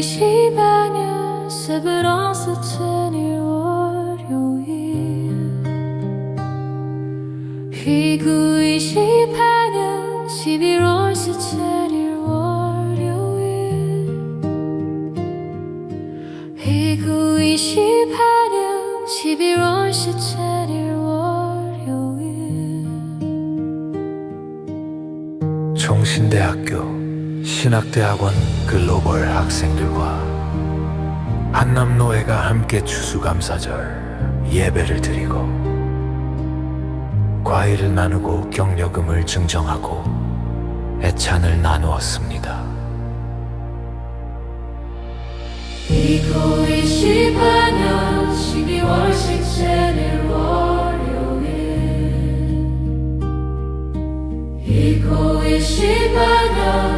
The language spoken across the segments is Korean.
20년 세브란스 채널 월요일. 휘구 20년 11월 시체일 월요일. 휘구 20년 11월 시체일 월요일. 정신대학교. 신학대학원 글로벌 학생들과 한남노예가 함께 추수감사절 예배를 드리고 과일을 나누고 격려금을 증정하고 애찬을 나누었습니다. 시바나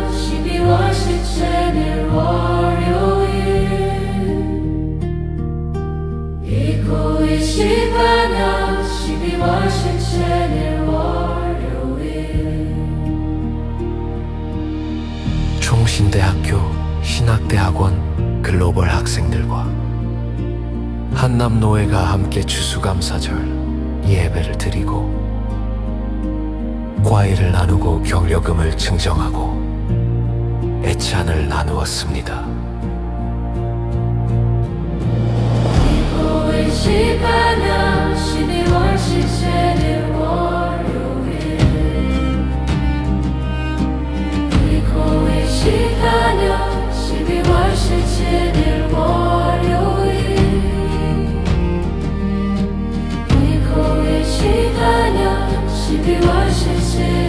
총신대학교 신학대학원 글로벌 학생들과 한남노예가 함께 추수감사절 예배를 드리고 과일을 나누고 격려금을 증정하고 애찬을 나누었습니다. 시간여 12월 17일